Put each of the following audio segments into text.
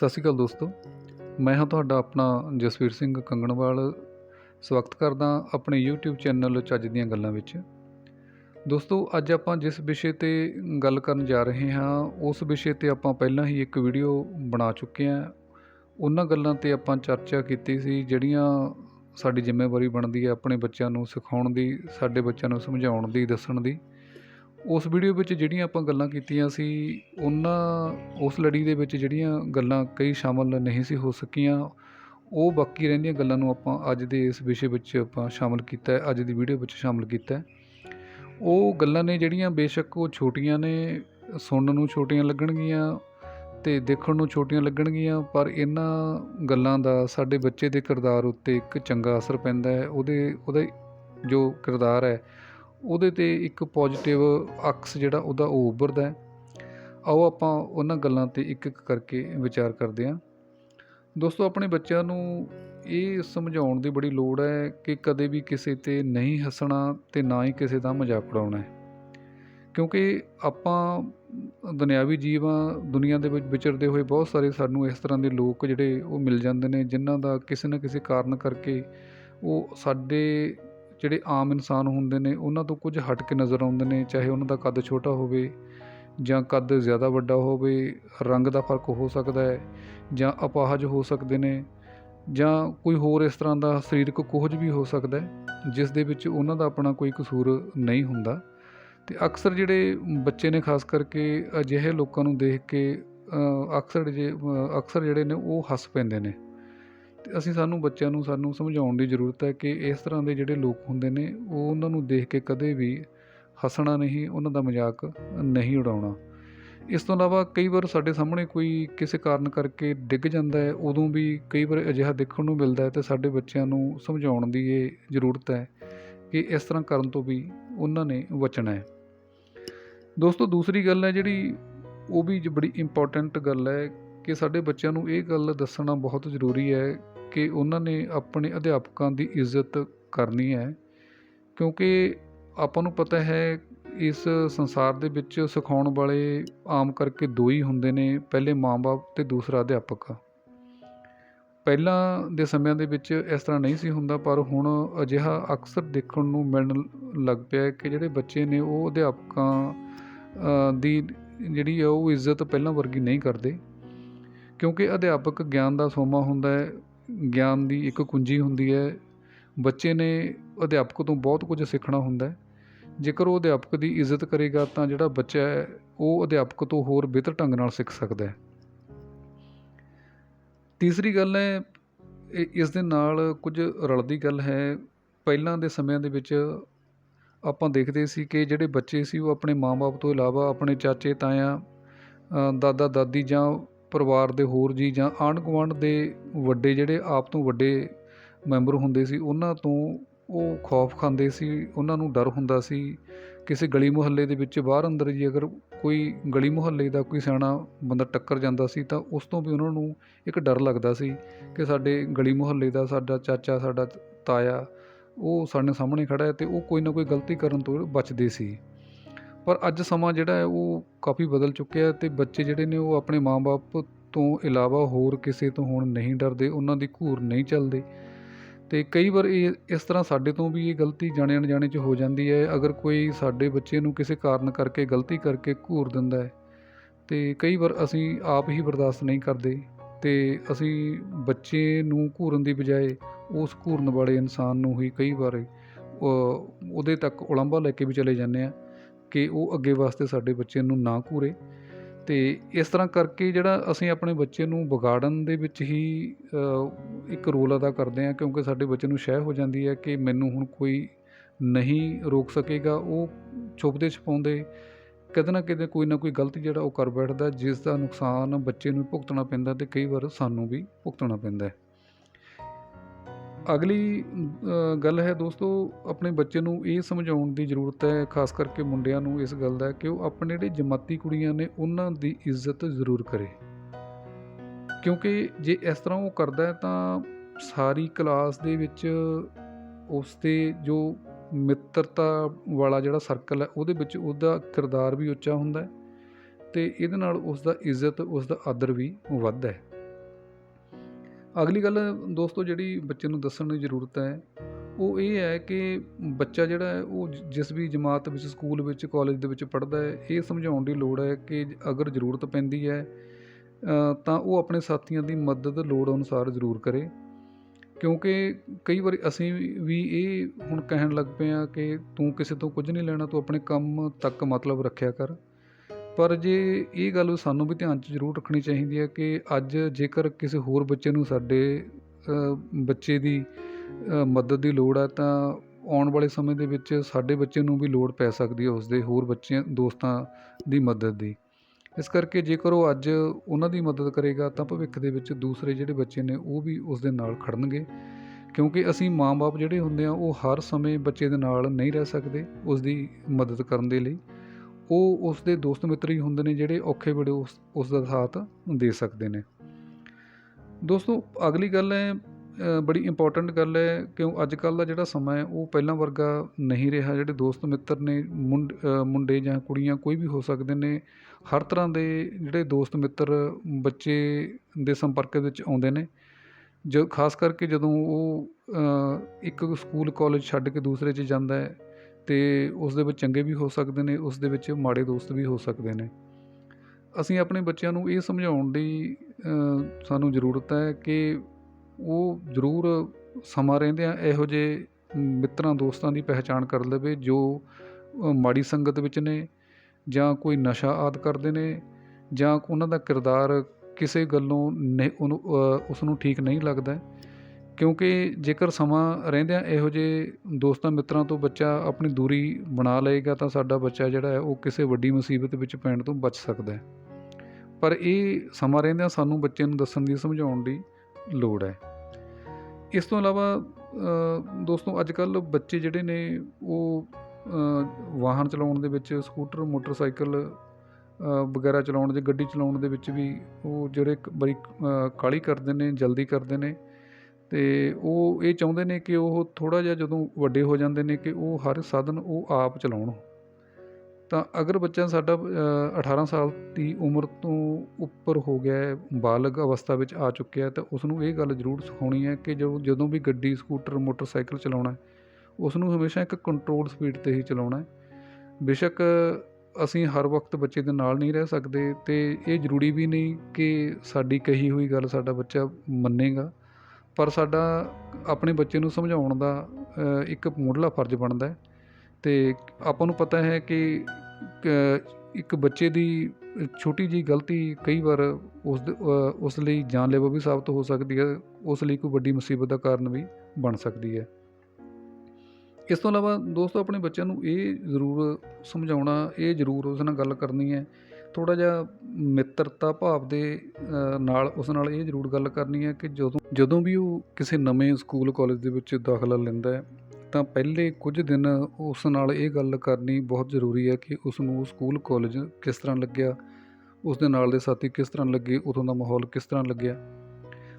ਸਤਿ ਸ਼੍ਰੀ ਅਕਾਲ ਦੋਸਤੋ। ਮੈਂ ਹਾਂ ਤੁਹਾਡਾ ਆਪਣਾ ਜਸਵੀਰ ਸਿੰਘ ਕੰਗਣਵਾਲ। ਸਵਾਗਤ ਕਰਦਾ ਆਪਣੇ YouTube ਚੈਨਲ ਚੱਜ ਦੀਆਂ ਗੱਲਾਂ ਵਿੱਚ। ਦੋਸਤੋ, ਅੱਜ ਆਪਾਂ ਜਿਸ ਵਿਸ਼ੇ ਤੇ ਗੱਲ ਕਰਨ ਜਾ ਰਹੇ ਹਾਂ, ਉਸ ਵਿਸ਼ੇ ਤੇ ਆਪਾਂ ਪਹਿਲਾਂ ਹੀ ਇੱਕ ਵੀਡੀਓ ਬਣਾ ਚੁੱਕੇ ਹਾਂ। ਉਹਨਾਂ ਗੱਲਾਂ ਤੇ ਆਪਾਂ ਚਰਚਾ ਕੀਤੀ ਸੀ, ਜਿਹੜੀਆਂ ਸਾਡੀ ਜ਼ਿੰਮੇਵਾਰੀ ਬਣਦੀ ਹੈ ਆਪਣੇ ਬੱਚਿਆਂ ਨੂੰ ਸਿਖਾਉਣ ਦੀ, ਸਾਡੇ ਬੱਚਿਆਂ ਨੂੰ ਸਮਝਾਉਣ ਦੀ, ਦੱਸਣ ਦੀ। ਉਸ ਵੀਡੀਓ ਵਿੱਚ ਜਿਹੜੀਆਂ ਆਪਾਂ ਗੱਲਾਂ ਕੀਤੀਆਂ ਸੀ, ਉਹਨਾਂ, ਉਸ ਲੜੀ ਦੇ ਵਿੱਚ ਜਿਹੜੀਆਂ ਗੱਲਾਂ ਕਈ ਸ਼ਾਮਲ ਨਹੀਂ ਸੀ ਹੋ ਸਕੀਆਂ, ਉਹ ਬਾਕੀ ਰਹਿੰਦੀਆਂ ਗੱਲਾਂ ਨੂੰ ਆਪਾਂ ਅੱਜ ਦੇ ਇਸ ਵਿਸ਼ੇ ਵਿੱਚ ਆਪਾਂ ਸ਼ਾਮਲ ਕੀਤਾ ਹੈ, ਅੱਜ ਦੀ ਵੀਡੀਓ ਵਿੱਚ ਸ਼ਾਮਲ ਕੀਤਾ ਹੈ। ਉਹ ਗੱਲਾਂ ਨੇ ਜਿਹੜੀਆਂ ਬੇਸ਼ੱਕ ਉਹ ਛੋਟੀਆਂ ਨੇ, ਸੁਣਨ ਨੂੰ ਛੋਟੀਆਂ ਲੱਗਣਗੀਆਂ ਤੇ ਦੇਖਣ ਨੂੰ ਛੋਟੀਆਂ ਲੱਗਣਗੀਆਂ, ਪਰ ਇਹਨਾਂ ਗੱਲਾਂ ਦਾ ਸਾਡੇ ਬੱਚੇ ਦੇ ਕਿਰਦਾਰ ਉੱਤੇ ਇੱਕ ਚੰਗਾ ਅਸਰ ਪੈਂਦਾ ਹੈ, ਉਹਦੇ, ਉਹਦਾ ਜੋ ਕਿਰਦਾਰ ਹੈ ਉਹਦੇ ਤੇ ਇੱਕ ਪੋਜ਼ਿਟਿਵ ਅਕਸ ਜਿਹੜਾ ਉਹਦਾ ਉਹ ਉੱਭਰਦਾ ਹੈ। ਆਓ ਆਪਾਂ ਉਹਨਾਂ ਗੱਲਾਂ ਤੇ ਇੱਕ ਇੱਕ ਕਰਕੇ ਵਿਚਾਰ ਕਰਦੇ ਹਾਂ। ਦੋਸਤੋ, ਆਪਣੇ ਬੱਚਿਆਂ ਨੂੰ ਇਹ ਸਮਝਾਉਣ ਦੀ ਬੜੀ ਲੋੜ ਹੈ ਕਿ ਕਦੇ ਵੀ ਕਿਸੇ ਤੇ ਨਹੀਂ ਹੱਸਣਾ ਤੇ ਨਾ ਹੀ ਕਿਸੇ ਦਾ ਮਜ਼ਾਕ ਉਡਾਉਣਾ ਹੈ। ਕਿਉਂਕਿ ਆਪਾਂ ਦੁਨਿਆਵੀ ਜੀਵਾਂ, ਦੁਨੀਆ ਦੇ ਵਿੱਚ ਵਿਚਰਦੇ ਹੋਏ ਬਹੁਤ ਸਾਰੇ ਸਾਨੂੰ ਇਸ ਤਰ੍ਹਾਂ ਦੇ ਲੋਕ ਜਿਹੜੇ ਉਹ ਮਿਲ ਜਾਂਦੇ ਨੇ, ਜਿਨ੍ਹਾਂ ਦਾ ਕਿਸੇ ਨਾ ਕਿਸੇ ਕਾਰਨ ਕਰਕੇ ਉਹ ਸਾਡੇ ਜਿਹੜੇ ਆਮ ਇਨਸਾਨ ਹੁੰਦੇ ਨੇ, ਉਹਨਾਂ ਤੋਂ ਕੁਝ ਹਟ ਕੇ ਨਜ਼ਰ ਆਉਂਦੇ ਨੇ, ਚਾਹੇ ਉਹਨਾਂ ਦਾ ਕੱਦ ਛੋਟਾ ਹੋਵੇ ਜਾਂ ਕੱਦ ਜ਼ਿਆਦਾ ਵੱਡਾ ਹੋਵੇ, ਰੰਗ ਦਾ ਫ਼ਰਕ ਹੋ ਸਕਦਾ ਹੈ ਜਾਂ ਅਪਾਹਜ ਹੋ ਸਕਦੇ ਨੇ ਜਾਂ ਕੋਈ ਹੋਰ ਇਸ ਤਰ੍ਹਾਂ ਦਾ ਸਰੀਰਕ ਕੋਹਜ ਵੀ ਹੋ ਸਕਦਾ ਹੈ, ਜਿਸ ਦੇ ਵਿੱਚ ਉਹਨਾਂ ਦਾ ਆਪਣਾ ਕੋਈ ਕਸੂਰ ਨਹੀਂ ਹੁੰਦਾ। ਤੇ ਅਕਸਰ ਜਿਹੜੇ ਬੱਚੇ ਨੇ, ਖਾਸ ਕਰਕੇ ਅਜਿਹੇ ਲੋਕਾਂ ਨੂੰ ਦੇਖ ਕੇ ਅਕਸਰ ਜੇ ਅਕਸਰ ਜਿਹੜੇ ਨੇ, ਉਹ ਹੱਸ ਪੈਂਦੇ ਨੇ। ਅਸੀਂ ਸਾਨੂੰ ਬੱਚਿਆਂ ਨੂੰ ਸਾਨੂੰ ਸਮਝਾਉਣ ਦੀ ਜ਼ਰੂਰਤ ਹੈ ਕਿ ਇਸ ਤਰ੍ਹਾਂ ਦੇ ਜਿਹੜੇ ਲੋਕ ਹੁੰਦੇ ਨੇ, ਉਹ ਉਹਨਾਂ ਨੂੰ ਦੇਖ ਕੇ ਕਦੇ ਵੀ ਹੱਸਣਾ ਨਹੀਂ, ਉਹਨਾਂ ਦਾ ਮਜ਼ਾਕ ਨਹੀਂ ਉਡਾਉਣਾ। ਇਸ ਤੋਂ ਇਲਾਵਾ ਕਈ ਵਾਰ ਸਾਡੇ ਸਾਹਮਣੇ ਕੋਈ ਕਿਸੇ ਕਾਰਨ ਕਰਕੇ ਡਿੱਗ ਜਾਂਦਾ ਹੈ, ਉਦੋਂ ਵੀ ਕਈ ਵਾਰ ਅਜਿਹਾ ਦੇਖਣ ਨੂੰ ਮਿਲਦਾ ਹੈ ਤੇ ਸਾਡੇ ਬੱਚਿਆਂ ਨੂੰ ਸਮਝਾਉਣ ਦੀ ਇਹ ਜ਼ਰੂਰਤ ਹੈ ਕਿ ਇਸ ਤਰ੍ਹਾਂ ਕਰਨ ਤੋਂ ਵੀ ਉਹਨਾਂ ਨੇ ਬਚਣਾ ਹੈ। ਦੋਸਤੋ, ਦੂਸਰੀ ਗੱਲ ਹੈ ਜਿਹੜੀ, ਉਹ ਵੀ ਬੜੀ ਇੰਪੋਰਟੈਂਟ ਗੱਲ ਹੈ ਕਿ ਸਾਡੇ ਬੱਚਿਆਂ ਨੂੰ ਇਹ ਗੱਲ ਦੱਸਣਾ ਬਹੁਤ ਜ਼ਰੂਰੀ ਹੈ ਕਿ ਉਹਨਾਂ ਨੇ ਆਪਣੇ ਅਧਿਆਪਕਾਂ ਦੀ ਇੱਜ਼ਤ ਕਰਨੀ ਹੈ, ਕਿਉਂਕਿ ਆਪਾਂ ਨੂੰ ਪਤਾ ਹੈ ਇਸ ਸੰਸਾਰ ਦੇ ਵਿੱਚ ਸਿਖਾਉਣ ਵਾਲੇ ਆਮ ਕਰਕੇ ਦੋ ਹੀ ਹੁੰਦੇ ਨੇ, ਪਹਿਲੇ ਮਾਂ-ਬਾਪ ਤੇ ਦੂਸਰਾ ਅਧਿਆਪਕ। ਪਹਿਲਾਂ ਦੇ ਸਮਿਆਂ ਦੇ ਵਿੱਚ ਇਸ ਤਰ੍ਹਾਂ ਨਹੀਂ ਸੀ ਹੁੰਦਾ, ਪਰ ਹੁਣ ਅਜਿਹਾ ਅਕਸਰ ਦੇਖਣ ਨੂੰ ਮਿਲਣ ਲੱਗ ਪਿਆ ਹੈ ਕਿ ਜਿਹੜੇ ਬੱਚੇ ਨੇ ਉਹ ਅਧਿਆਪਕਾਂ ਦੀ ਜਿਹੜੀ ਆ ਉਹ ਇੱਜ਼ਤ ਪਹਿਲਾਂ ਵਰਗੀ ਨਹੀਂ ਕਰਦੇ, ਕਿਉਂਕਿ ਅਧਿਆਪਕ ਗਿਆਨ ਦਾ ਸੋਮਾ ਹੁੰਦਾ ਹੈ ਗਿਆਨ ਦੀ ਇੱਕ ਕੁੰਜੀ ਹੁੰਦੀ ਹੈ। ਬੱਚੇ ਨੇ ਅਧਿਆਪਕ ਤੋਂ ਬਹੁਤ ਕੁਝ ਸਿੱਖਣਾ ਹੁੰਦਾ ਜੇਕਰ ਉਹ ਅਧਿਆਪਕ ਦੀ ਇੱਜ਼ਤ ਕਰੇਗਾ ਤਾਂ ਜਿਹੜਾ ਬੱਚਾ ਹੈ, ਉਹ ਅਧਿਆਪਕ ਤੋਂ ਹੋਰ ਬਿਹਤਰ ਢੰਗ ਨਾਲ ਸਿੱਖ ਸਕਦਾ ਹੈ। ਤੀਸਰੀ ਗੱਲ ਹੈ ਇ- ਇਸ ਦੇ ਨਾਲ ਕੁਝ ਰਲਦੀ ਗੱਲ ਹੈ। ਪਹਿਲਾਂ ਦੇ ਸਮਿਆਂ ਦੇ ਵਿੱਚ ਆਪਾਂ ਦੇਖਦੇ ਸੀ ਕਿ ਜਿਹੜੇ ਬੱਚੇ ਸੀ, ਉਹ ਆਪਣੇ ਮਾਂ-ਬਾਪ ਤੋਂ ਇਲਾਵਾ ਆਪਣੇ ਚਾਚੇ, ਤਾਇਆ ਦਾਦਾ ਦਾਦੀ ਜਾਂ ਪਰਿਵਾਰ ਦੇ ਹੋਰ ਜੀ ਜਾਂ ਆਂਢ ਗੁਆਂਢ ਦੇ ਵੱਡੇ ਜਿਹੜੇ ਆਪ ਤੋਂ ਵੱਡੇ ਮੈਂਬਰ ਹੁੰਦੇ ਸੀ, ਉਹਨਾਂ ਤੋਂ ਉਹ ਖੌਫ ਖਾਂਦੇ ਸੀ, ਉਹਨਾਂ ਨੂੰ ਡਰ ਹੁੰਦਾ ਸੀ। ਕਿਸੇ ਗਲੀ ਮੁਹੱਲੇ ਦੇ ਵਿੱਚ ਬਾਹਰ ਅੰਦਰ ਜੀ ਅਗਰ ਕੋਈ ਗਲੀ ਮੁਹੱਲੇ ਦਾ ਕੋਈ ਸਿਆਣਾ ਬੰਦਾ ਟੱਕਰ ਜਾਂਦਾ ਸੀ, ਤਾਂ ਉਸ ਤੋਂ ਵੀ ਉਹਨਾਂ ਨੂੰ ਇੱਕ ਡਰ ਲੱਗਦਾ ਸੀ ਕਿ ਸਾਡੇ ਗਲੀ ਮੁਹੱਲੇ ਦਾ ਸਾਡਾ ਚਾਚਾ, ਸਾਡਾ ਤਾਇਆ ਉਹ ਸਾਡੇ ਸਾਹਮਣੇ ਖੜਾ ਹੈ ਤੇ ਉਹ ਕੋਈ ਨਾ ਕੋਈ ਗਲਤੀ ਕਰਨ ਤੋਂ ਬਚਦੇ ਸੀ। ਪਰ ਅੱਜ ਸਮਾਂ ਜਿਹੜਾ ਹੈ ਉਹ ਕਾਫੀ ਬਦਲ ਚੁੱਕਿਆ ਅਤੇ ਬੱਚੇ ਜਿਹੜੇ ਨੇ ਉਹ ਆਪਣੇ ਮਾਂ-ਬਾਪ ਤੋਂ ਇਲਾਵਾ ਹੋਰ ਕਿਸੇ ਤੋਂ ਹੁਣ ਨਹੀਂ ਡਰਦੇ, ਉਹਨਾਂ ਦੀ ਘੂਰ ਨਹੀਂ ਚੱਲਦੇ। ਤੇ ਕਈ ਵਾਰ ਇਹ ਇਸ ਤਰ੍ਹਾਂ ਸਾਡੇ ਤੋਂ ਵੀ ਇਹ ਗਲਤੀ ਜਾਣੇ ਅਣਜਾਣੇ 'ਚ ਹੋ ਜਾਂਦੀ ਹੈ। ਅਗਰ ਕੋਈ ਸਾਡੇ ਬੱਚੇ ਨੂੰ ਕਿਸੇ ਕਾਰਨ ਕਰਕੇ ਗਲਤੀ ਕਰਕੇ ਘੂਰ ਦਿੰਦਾ ਹੈ, ਤੇ ਕਈ ਵਾਰ ਅਸੀਂ ਆਪ ਹੀ ਬਰਦਾਸ਼ਤ ਨਹੀਂ ਕਰਦੇ ਤੇ ਅਸੀਂ ਬੱਚੇ ਨੂੰ ਘੂਰਨ ਦੀ ਬਜਾਏ ਉਸ ਘੂਰਨ ਵਾਲੇ ਇਨਸਾਨ ਨੂੰ ਹੀ ਕਈ ਵਾਰ ਉਹਦੇ ਤੱਕ ਉਲੰਭਾ ਲੈ ਕੇ ਵੀ ਚਲੇ ਜਾਂਦੇ ਆ ਕਿ ਉਹ ਅੱਗੇ ਵਾਸਤੇ ਸਾਡੇ ਬੱਚੇ ਨੂੰ ਨਾ ਘੂਰੇ। ਤੇ ਇਸ ਤਰ੍ਹਾਂ ਕਰਕੇ ਜਿਹੜਾ ਅਸੀਂ ਆਪਣੇ ਬੱਚੇ ਨੂੰ ਵਿਗਾੜਨ ਦੇ ਵਿੱਚ ਹੀ ਇੱਕ ਰੋਲ ਅਦਾ ਕਰਦੇ ਹਾਂ, ਕਿਉਂਕਿ ਸਾਡੇ ਬੱਚੇ ਨੂੰ ਸ਼ਹਿ ਹੋ ਜਾਂਦੀ ਹੈ ਕਿ ਮੈਨੂੰ ਹੁਣ ਕੋਈ ਨਹੀਂ ਰੋਕ ਸਕੇਗਾ। ਉਹ ਛੁਪਦੇ ਛਪਾਉਂਦੇ ਕਿਤੇ ਨਾ ਕਿਤੇ ਕੋਈ ਨਾ ਕੋਈ ਗਲਤੀ ਜਿਹੜਾ ਉਹ ਕਰ ਬੈਠਦਾ, ਜਿਸ ਦਾ ਨੁਕਸਾਨ ਬੱਚੇ ਨੂੰ ਭੁਗਤਣਾ ਪੈਂਦਾ ਤੇ ਕਈ ਵਾਰ ਸਾਨੂੰ ਵੀ ਭੁਗਤਣਾ ਪੈਂਦਾ ਹੈ। ਅਗਲੀ ਗੱਲ ਹੈ ਦੋਸਤੋ, ਆਪਣੇ ਬੱਚੇ ਨੂੰ ਇਹ ਸਮਝਾਉਣ ਦੀ ਜ਼ਰੂਰਤ ਹੈ, ਖਾਸ ਕਰਕੇ ਮੁੰਡਿਆਂ ਨੂੰ ਇਸ ਗੱਲ ਦਾ, ਕਿ ਉਹ ਆਪਣੇ ਜਿਹੜੇ ਜਮਾਤੀ ਕੁੜੀਆਂ ਨੇ, ਉਹਨਾਂ ਦੀ ਇੱਜ਼ਤ ਜ਼ਰੂਰ ਕਰੇ। ਕਿਉਂਕਿ ਜੇ ਇਸ ਤਰ੍ਹਾਂ ਉਹ ਕਰਦਾ ਹੈ, ਤਾਂ ਸਾਰੀ ਕਲਾਸ ਦੇ ਵਿੱਚ ਉਸ ਦੇ ਜੋ ਮਿੱਤਰਤਾ ਵਾਲਾ ਜਿਹੜਾ ਸਰਕਲ ਹੈ, ਉਹਦੇ ਵਿੱਚ ਉਹਦਾ ਕਿਰਦਾਰ ਵੀ ਉੱਚਾ ਹੁੰਦਾ ਹੈ ਤੇ ਇਹਦੇ ਨਾਲ ਉਸ ਦਾ ਇੱਜ਼ਤ ਉਸ ਦਾ ਆਦਰ ਵੀ ਵੱਧਦਾ ਹੈ। ਅਗਲੀ ਗੱਲ ਦੋਸਤੋ, ਜਿਹੜੀ ਬੱਚੇ ਨੂੰ ਦੱਸਣ ਦੀ ਜ਼ਰੂਰਤ ਹੈ, ਉਹ ਇਹ ਹੈ ਕਿ ਬੱਚਾ ਜਿਹੜਾ ਹੈ, ਉਹ ਜਿਸ ਵੀ ਜਮਾਤ ਵਿੱਚ, ਸਕੂਲ ਵਿੱਚ, ਕਾਲਜ ਦੇ ਵਿੱਚ ਪੜ੍ਹਦਾ ਹੈ, ਇਹ ਸਮਝਾਉਣ ਦੀ ਲੋੜ ਹੈ ਕਿ ਅਗਰ ਜ਼ਰੂਰਤ ਪੈਂਦੀ ਹੈ ਤਾਂ ਉਹ ਆਪਣੇ ਸਾਥੀਆਂ ਦੀ ਮਦਦ ਲੋੜ ਅਨੁਸਾਰ ਜ਼ਰੂਰ ਕਰੇ। ਕਿਉਂਕਿ ਕਈ ਵਾਰੀ ਅਸੀਂ ਵੀ ਇਹ ਹੁਣ ਕਹਿਣ ਲੱਗ ਪਏ ਆ ਕਿ ਤੂੰ ਕਿਸੇ ਤੋਂ ਕੁਝ ਨਹੀਂ ਲੈਣਾ, ਤੂੰ ਆਪਣੇ ਕੰਮ ਤੱਕ ਮਤਲਬ ਰੱਖਿਆ ਕਰ। ਪਰ ਜੇ ਇਹ ਗੱਲ ਸਾਨੂੰ ਵੀ ਧਿਆਨ 'ਚ ਜ਼ਰੂਰ ਰੱਖਣੀ ਚਾਹੀਦੀ ਹੈ ਕਿ ਅੱਜ ਜੇਕਰ ਕਿਸੇ ਹੋਰ ਬੱਚੇ ਨੂੰ ਸਾਡੇ ਬੱਚੇ ਦੀ ਮਦਦ ਦੀ ਲੋੜ ਹੈ ਤਾਂ ਆਉਣ ਵਾਲੇ ਸਮੇਂ ਦੇ ਵਿੱਚ ਸਾਡੇ ਬੱਚੇ ਨੂੰ ਵੀ ਲੋੜ ਪੈ ਸਕਦੀ ਹੈ ਉਸਦੇ ਹੋਰ ਬੱਚਿਆਂ, ਦੋਸਤਾਂ ਦੀ ਮਦਦ ਦੀ। ਇਸ ਕਰਕੇ ਜੇਕਰ ਉਹ ਅੱਜ ਉਹਨਾਂ ਦੀ ਮਦਦ ਕਰੇਗਾ ਤਾਂ ਭਵਿੱਖ ਦੇ ਵਿੱਚ ਦੂਸਰੇ ਜਿਹੜੇ ਬੱਚੇ ਨੇ ਉਹ ਵੀ ਉਸ ਦੇ ਨਾਲ ਖੜਨਗੇ। ਕਿਉਂਕਿ ਅਸੀਂ ਮਾਂ-ਬਾਪ ਜਿਹੜੇ ਹੁੰਦੇ ਆ ਉਹ ਹਰ ਸਮੇਂ ਬੱਚੇ ਦੇ ਨਾਲ ਨਹੀਂ ਰਹਿ ਸਕਦੇ ਉਸ ਦੀ ਮਦਦ ਕਰਨ ਦੇ ਲਈ। ਉਹ ਉਸ ਦੇ ਦੋਸਤ ਮਿੱਤਰ ਹੀ ਹੁੰਦੇ ਨੇ ਜਿਹੜੇ ਔਖੇ ਵੇਲੇ ਉਸ ਉਸ ਦਾ ਸਾਥ ਦੇ ਸਕਦੇ ਨੇ। ਦੋਸਤੋ, ਅਗਲੀ ਗੱਲ ਹੈ ਬੜੀ ਇੰਪੋਰਟੈਂਟ ਗੱਲ ਹੈ, ਕਿਉਂ ਅੱਜ ਕੱਲ੍ਹ ਦਾ ਜਿਹੜਾ ਸਮਾਂ ਹੈ, ਉਹ ਪਹਿਲਾਂ ਵਰਗਾ ਨਹੀਂ ਰਿਹਾ। ਜਿਹੜੇ ਦੋਸਤ ਮਿੱਤਰ ਨੇ, ਮੁੰਡ- ਮੁੰਡੇ ਜਾਂ ਕੁੜੀਆਂ ਕੋਈ ਵੀ ਹੋ ਸਕਦੇ ਨੇ, ਹਰ ਤਰ੍ਹਾਂ ਦੇ ਜਿਹੜੇ ਦੋਸਤ ਮਿੱਤਰ ਬੱਚੇ ਦੇ ਸੰਪਰਕ ਵਿੱਚ ਆਉਂਦੇ ਨੇ। ਜੋ, ਖਾਸ ਕਰਕੇ ਜਦੋਂ ਉਹ ਇੱਕ ਸਕੂਲ, ਕਾਲਜ ਛੱਡ ਕੇ ਦੂਸਰੇ 'ਚ ਜਾਂਦਾ ਹੈ ਅਤੇ ਉਸ ਦੇ ਵਿੱਚ ਚੰਗੇ ਵੀ ਹੋ ਸਕਦੇ ਨੇ ਉਸ ਦੇ ਵਿੱਚ ਮਾੜੇ ਦੋਸਤ ਵੀ ਹੋ ਸਕਦੇ ਨੇ। ਅਸੀਂ ਆਪਣੇ ਬੱਚਿਆਂ ਨੂੰ ਇਹ ਸਮਝਾਉਣ ਦੀ ਸਾਨੂੰ ਜ਼ਰੂਰਤ ਹੈ ਕਿ ਉਹ ਜ਼ਰੂਰ ਸਮਾਂ ਰਹਿੰਦਿਆਂ ਇਹੋ ਜਿਹੇ ਮਿੱਤਰਾਂ ਦੋਸਤਾਂ ਦੀ ਪਹਿਚਾਣ ਕਰ ਲਵੇ ਜੋ ਮਾੜੀ ਸੰਗਤ ਵਿੱਚ ਨੇ ਜਾਂ ਕੋਈ ਨਸ਼ਾ ਆਦ ਕਰਦੇ ਨੇ ਜਾਂ ਉਹਨਾਂ ਦਾ ਕਿਰਦਾਰ ਕਿਸੇ ਗੱਲੋਂ ਨਹੀਂ ਉਹਨੂੰ ਅ, ਉਸ ਨੂੰ ਠੀਕ ਨਹੀਂ ਲੱਗਦਾ। ਕਿਉਂਕਿ ਜੇਕਰ ਸਮਾਂ ਰਹਿੰਦਿਆਂ ਇਹੋ ਜਿਹੇ ਦੋਸਤਾਂ ਮਿੱਤਰਾਂ ਤੋਂ ਬੱਚਾ ਆਪਣੀ ਦੂਰੀ ਬਣਾ ਲਏਗਾ ਤਾਂ ਸਾਡਾ ਬੱਚਾ ਜਿਹੜਾ ਹੈ ਉਹ ਕਿਸੇ ਵੱਡੀ ਮੁਸੀਬਤ ਵਿੱਚ ਪੈਣ ਤੋਂ ਬਚ ਸਕਦਾ ਹੈ। ਪਰ ਇਹ ਸਮਾਂ ਰਹਿੰਦਿਆਂ ਸਾਨੂੰ ਬੱਚੇ ਨੂੰ ਦੱਸਣ ਦੀ ਸਮਝਾਉਣ ਦੀ ਲੋੜ ਹੈ। ਇਸ ਤੋਂ ਇਲਾਵਾ ਅ, ਦੋਸਤੋ ਅੱਜ ਕੱਲ੍ਹ ਬੱਚੇ ਜਿਹੜੇ ਨੇ ਉਹ ਵਾਹਨ ਚਲਾਉਣ ਦੇ ਵਿੱਚ ਸਕੂਟਰ ਮੋਟਰਸਾਈਕਲ ਵਗੈਰਾ ਚਲਾਉਣ ਦੇ ਗੱਡੀ ਚਲਾਉਣ ਦੇ ਵਿੱਚ ਵੀ ਉਹ ਜਿਹੜੇ ਬੜੀ ਅ, ਕਾਹਲੀ ਕਰਦੇ ਨੇ ਜਲਦੀ ਕਰਦੇ ਨੇ ਅਤੇ ਉਹ ਇਹ ਚਾਹੁੰਦੇ ਨੇ ਕਿ ਉਹ ਥੋੜ੍ਹਾ ਜਿਹਾ ਜਦੋਂ ਵੱਡੇ ਹੋ ਜਾਂਦੇ ਨੇ ਕਿ ਉਹ ਹਰ ਸਾਧਨ ਉਹ ਆਪ ਚਲਾਉਣ। ਤਾਂ ਅਗਰ ਬੱਚਾ ਸਾਡਾ ਅ, 18 ਸਾਲ ਦੀ ਉਮਰ ਤੋਂ ਉੱਪਰ ਹੋ ਗਿਆ ਹੈ ਬਾਲਗ ਅਵਸਥਾ ਵਿੱਚ ਆ ਚੁੱਕਿਆ ਤਾਂ ਉਸ ਨੂੰ ਇਹ ਗੱਲ ਜ਼ਰੂਰ ਸਿਖਾਉਣੀ ਹੈ ਕਿ ਜਦੋਂ ਜਦੋਂ ਵੀ ਗੱਡੀ ਸਕੂਟਰ ਮੋਟਰਸਾਈਕਲ ਚਲਾਉਣਾ ਹੈ ਉਸ ਨੂੰ ਹਮੇਸ਼ਾ ਇੱਕ ਕੰਟਰੋਲ ਸਪੀਡ ਤੇ ਹੀ ਚਲਾਉਣਾ ਹੈ। ਬੇਸ਼ੱਕ ਅਸੀਂ ਹਰ ਵਕਤ ਬੱਚੇ ਦੇ ਨਾਲ ਨਹੀਂ ਰਹਿ ਸਕਦੇ ਤੇ ਇਹ ਜ਼ਰੂਰੀ ਵੀ ਨਹੀਂ ਕਿ ਸਾਡੀ ਕਹੀ ਹੋਈ ਗੱਲ ਸਾਡਾ ਬੱਚਾ ਮੰਨੇਗਾ। ਪਰ ਸਾਡਾ ਆਪਣੇ ਬੱਚੇ ਨੂੰ ਸਮਝਾਉਣ ਦਾ ਇੱਕ ਮੁੱਢਲਾ ਫਰਜ਼ ਬਣਦਾ ਅਤੇ ਆਪਾਂ ਨੂੰ ਪਤਾ ਹੈ ਕਿ ਇੱਕ ਬੱਚੇ ਦੀ ਛੋਟੀ ਜਿਹੀ ਗਲਤੀ ਕਈ ਵਾਰ ਉਸ ਉਸ ਲਈ ਜਾਨਲੇਵਾ ਵੀ ਸਾਬਤ ਹੋ ਸਕਦੀ ਹੈ, ਉਸ ਲਈ ਕੋਈ ਵੱਡੀ ਮੁਸੀਬਤ ਦਾ ਕਾਰਨ ਵੀ ਬਣ ਸਕਦੀ ਹੈ। ਇਸ ਤੋਂ ਇਲਾਵਾ ਦੋਸਤੋ, ਆਪਣੇ ਬੱਚਿਆਂ ਨੂੰ ਇਹ ਜ਼ਰੂਰ ਸਮਝਾਉਣਾ, ਇਹ ਜ਼ਰੂਰ ਉਸ ਨਾਲ ਗੱਲ ਕਰਨੀ ਹੈ ਥੋੜ੍ਹਾ ਜਿਹਾ ਮਿੱਤਰਤਾ ਭਾਵ ਦੇ ਨਾਲ ਉਸ ਨਾਲ ਇਹ ਜ਼ਰੂਰ ਗੱਲ ਕਰਨੀ ਹੈ ਕਿ ਜਦੋਂ ਜਦੋਂ ਵੀ ਉਹ ਕਿਸੇ ਨਵੇਂ ਸਕੂਲ ਕਾਲਜ ਦੇ ਵਿੱਚ ਦਾਖਲਾ ਲੈਂਦਾ ਹੈ, ਤਾਂ ਪਹਿਲੇ ਕੁਝ ਦਿਨ ਉਸ ਨਾਲ ਇਹ ਗੱਲ ਕਰਨੀ ਬਹੁਤ ਜ਼ਰੂਰੀ ਹੈ ਕਿ ਉਸ ਨੂੰ ਸਕੂਲ ਕਾਲਜ ਕਿਸ ਤਰ੍ਹਾਂ ਲੱਗਿਆ, ਉਸ ਦੇ ਨਾਲ ਦੇ ਸਾਥੀ ਕਿਸ ਤਰ੍ਹਾਂ ਲੱਗੇ ਉਥੋਂ ਦਾ ਮਾਹੌਲ ਕਿਸ ਤਰ੍ਹਾਂ ਲੱਗਿਆ।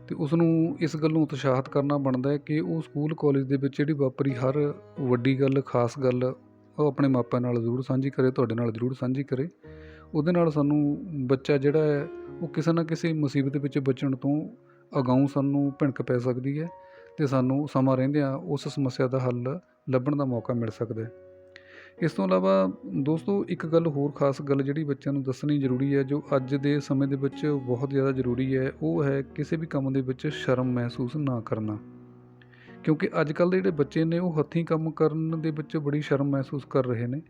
ਤੇ ਉਸ ਨੂੰ ਇਸ ਗੱਲ ਨੂੰ ਉਤਸ਼ਾਹਿਤ ਕਰਨਾ ਬਣਦਾ ਹੈ ਕਿ ਉਹ ਸਕੂਲ ਕਾਲਜ ਦੇ ਵਿੱਚ ਜਿਹੜੀ ਵਾਪਰੀ ਹਰ ਵੱਡੀ ਗੱਲ, ਖਾਸ ਗੱਲ, ਉਹ ਆਪਣੇ ਮਾਪਿਆਂ ਨਾਲ ਜ਼ਰੂਰ ਸਾਂਝੀ ਕਰੇ, ਤੁਹਾਡੇ ਨਾਲ ਜ਼ਰੂਰ ਸਾਂਝੀ ਕਰੇ। ਉਹਦੇ ਨਾਲ ਸਾਨੂੰ ਬੱਚਾ ਜਿਹੜਾ ਹੈ, ਉਹ ਕਿਸੇ ਨਾ ਕਿਸੇ ਮੁਸੀਬਤ ਵਿੱਚ ਬਚਣ ਤੋਂ ਅਗਾਊਂ ਸਾਨੂੰ ਭਿਣਕ ਪੈ ਸਕਦੀ ਹੈ ਅਤੇ ਸਾਨੂੰ ਸਮਾਂ ਰਹਿੰਦਿਆਂ ਉਸ ਸਮੱਸਿਆ ਦਾ ਹੱਲ ਲੱਭਣ ਦਾ ਮੌਕਾ ਮਿਲ ਸਕਦਾ ਹੈ। ਇਸ ਤੋਂ ਇਲਾਵਾ ਦੋਸਤੋ, ਇੱਕ ਗੱਲ ਹੋਰ ਖਾਸ ਗੱਲ ਜਿਹੜੀ ਬੱਚਿਆਂ ਨੂੰ ਦੱਸਣੀ ਜ਼ਰੂਰੀ ਹੈ, ਜੋ ਅੱਜ ਦੇ ਸਮੇਂ ਦੇ ਵਿੱਚ ਬਹੁਤ ਜ਼ਿਆਦਾ ਜ਼ਰੂਰੀ ਹੈ, ਉਹ ਹੈ ਕਿਸੇ ਵੀ ਕੰਮ ਦੇ ਵਿੱਚ ਸ਼ਰਮ ਮਹਿਸੂਸ ਨਾ ਕਰਨਾ। ਕਿਉਂਕਿ ਅੱਜ ਕੱਲ੍ਹ ਦੇ ਜਿਹੜੇ ਬੱਚੇ ਨੇ, ਉਹ ਹੱਥੀਂ ਕੰਮ ਕਰਨ ਦੇ ਵਿੱਚ ਬੜੀ ਸ਼ਰਮ ਮਹਿਸੂਸ ਕਰ ਰਹੇ ਨੇ।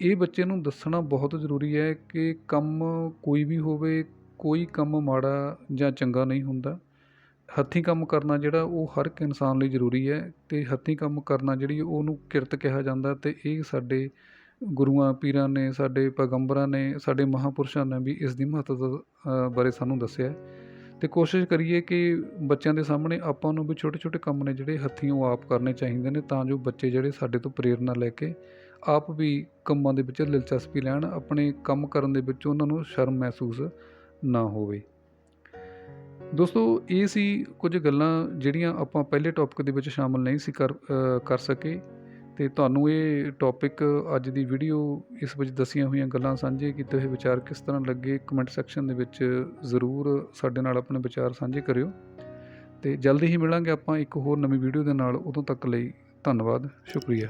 ਇਹ ਬੱਚੇ ਨੂੰ ਦੱਸਣਾ ਬਹੁਤ ਜ਼ਰੂਰੀ ਹੈ ਕਿ ਕੰਮ ਕੋਈ ਵੀ ਹੋਵੇ, ਕੋਈ ਕੰਮ ਮਾੜਾ ਜਾਂ ਚੰਗਾ ਨਹੀਂ ਹੁੰਦਾ। ਹੱਥੀਂ ਕੰਮ ਕਰਨਾ ਜਿਹੜਾ ਉਹ ਹਰ ਇੱਕ ਇਨਸਾਨ ਲਈ ਜ਼ਰੂਰੀ ਹੈ ਅਤੇ ਹੱਥੀਂ ਕੰਮ ਕਰਨਾ ਜਿਹੜੀ ਉਹਨੂੰ ਕਿਰਤ ਕਿਹਾ ਜਾਂਦਾ ਅਤੇ ਇਹ ਸਾਡੇ ਗੁਰੂਆਂ, ਪੀਰਾਂ ਨੇ, ਸਾਡੇ ਪੈਗੰਬਰਾਂ ਨੇ, ਸਾਡੇ ਮਹਾਂਪੁਰਸ਼ਾਂ ਨੇ ਵੀ ਇਸ ਦੀ ਮਹੱਤਤਾ ਬਾਰੇ ਸਾਨੂੰ ਦੱਸਿਆ। ਅਤੇ ਕੋਸ਼ਿਸ਼ ਕਰੀਏ ਕਿ ਬੱਚਿਆਂ ਦੇ ਸਾਹਮਣੇ ਆਪਾਂ ਨੂੰ ਵੀ ਛੋਟੇ ਛੋਟੇ ਕੰਮ ਨੇ ਜਿਹੜੇ ਹੱਥੀਂ ਉਹ ਆਪ ਕਰਨੇ ਚਾਹੀਦੇ ਨੇ ਤਾਂ ਜੋ ਬੱਚੇ ਜਿਹੜੇ ਸਾਡੇ ਤੋਂ ਪ੍ਰੇਰਨਾ ਲੈ ਕੇ ਆਪ ਵੀ ਕੰਮਾਂ ਦੇ ਵਿੱਚ ਦਿਲਚਸਪੀ ਲੈਣ, ਆਪਣੇ ਕੰਮ ਕਰਨ ਦੇ ਵਿੱਚ ਉਹਨਾਂ ਨੂੰ ਸ਼ਰਮ ਮਹਿਸੂਸ ਨਾ ਹੋਵੇ। ਦੋਸਤੋ, ਇਹ ਸੀ ਕੁਝ ਗੱਲਾਂ ਜਿਹੜੀਆਂ ਆਪਾਂ ਪਹਿਲੇ ਟੌਪਿਕ ਦੇ ਵਿੱਚ ਸ਼ਾਮਲ ਨਹੀਂ ਸੀ ਕਰ ਕਰ ਸਕੇ। ਤੇ ਤੁਹਾਨੂੰ ਇਹ ਟੌਪਿਕ ਅੱਜ ਦੀ ਵੀਡੀਓ ਇਸ ਵਿੱਚ ਦੱਸੀਆਂ ਹੋਈਆਂ ਗੱਲਾਂ ਸਾਂਝੇ ਕੀਤੇ ਹੋਏ ਵਿਚਾਰ ਕਿਸ ਤਰ੍ਹਾਂ ਲੱਗੇ ਕਮੈਂਟ ਸੈਕਸ਼ਨ ਦੇ ਵਿੱਚ ਜ਼ਰੂਰ ਸਾਡੇ ਨਾਲ ਆਪਣੇ ਵਿਚਾਰ ਸਾਂਝੇ ਕਰਿਓ। ਤੇ ਜਲਦੀ ਹੀ ਮਿਲਾਂਗੇ ਆਪਾਂ ਇੱਕ ਹੋਰ ਨਵੀਂ ਵੀਡੀਓ ਦੇ ਨਾਲ। ਉਦੋਂ ਤੱਕ ਲਈ ਧੰਨਵਾਦ, ਸ਼ੁਕਰੀਆ।